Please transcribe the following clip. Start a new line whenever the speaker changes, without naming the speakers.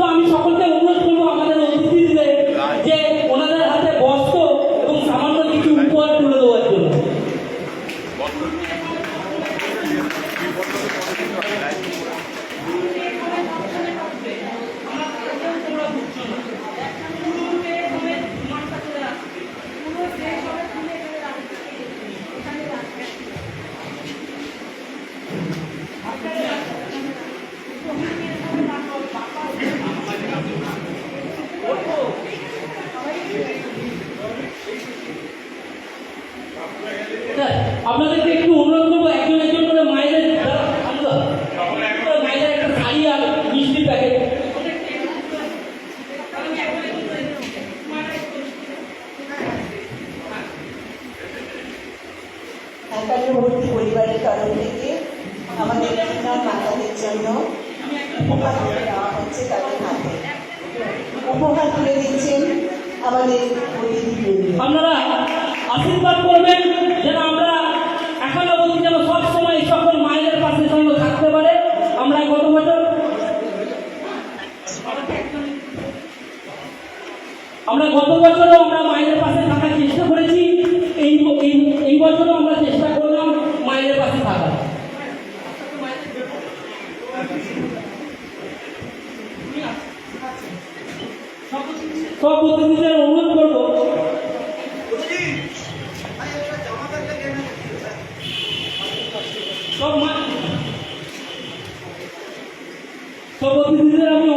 তো আমি সকলকে আপনাদেরকে একটু অনুরোধ করব একজন একজন করে মায়েদের যারা আলাদা, একটা শাড়ি আর মিষ্টি প্যাকেট।
একান্নবর্তী পরিবারের তরফ থেকে আমাদের মাতাদের জন্য উপহার তুলে দেওয়া হচ্ছে তাদের হাতে। উপহার তুলে দিচ্ছেন আমাদের।
আপনারা আশীর্বাদ করবেন যেন আমরা একান্নবর্তী যেন সবসময় এই সকল মায়েদের পাশে যেন থাকতে পারে আমরা গত বছর আমরা গত বছরও আমরা মায়েদের পাশে থাকার চেষ্টা করেছি। এই এই- বছরও আমরা চেষ্টা করলাম মায়েদের পাশে থাকার। সব প্রতিনিধিদের অনুরোধ করব। সব সব আমি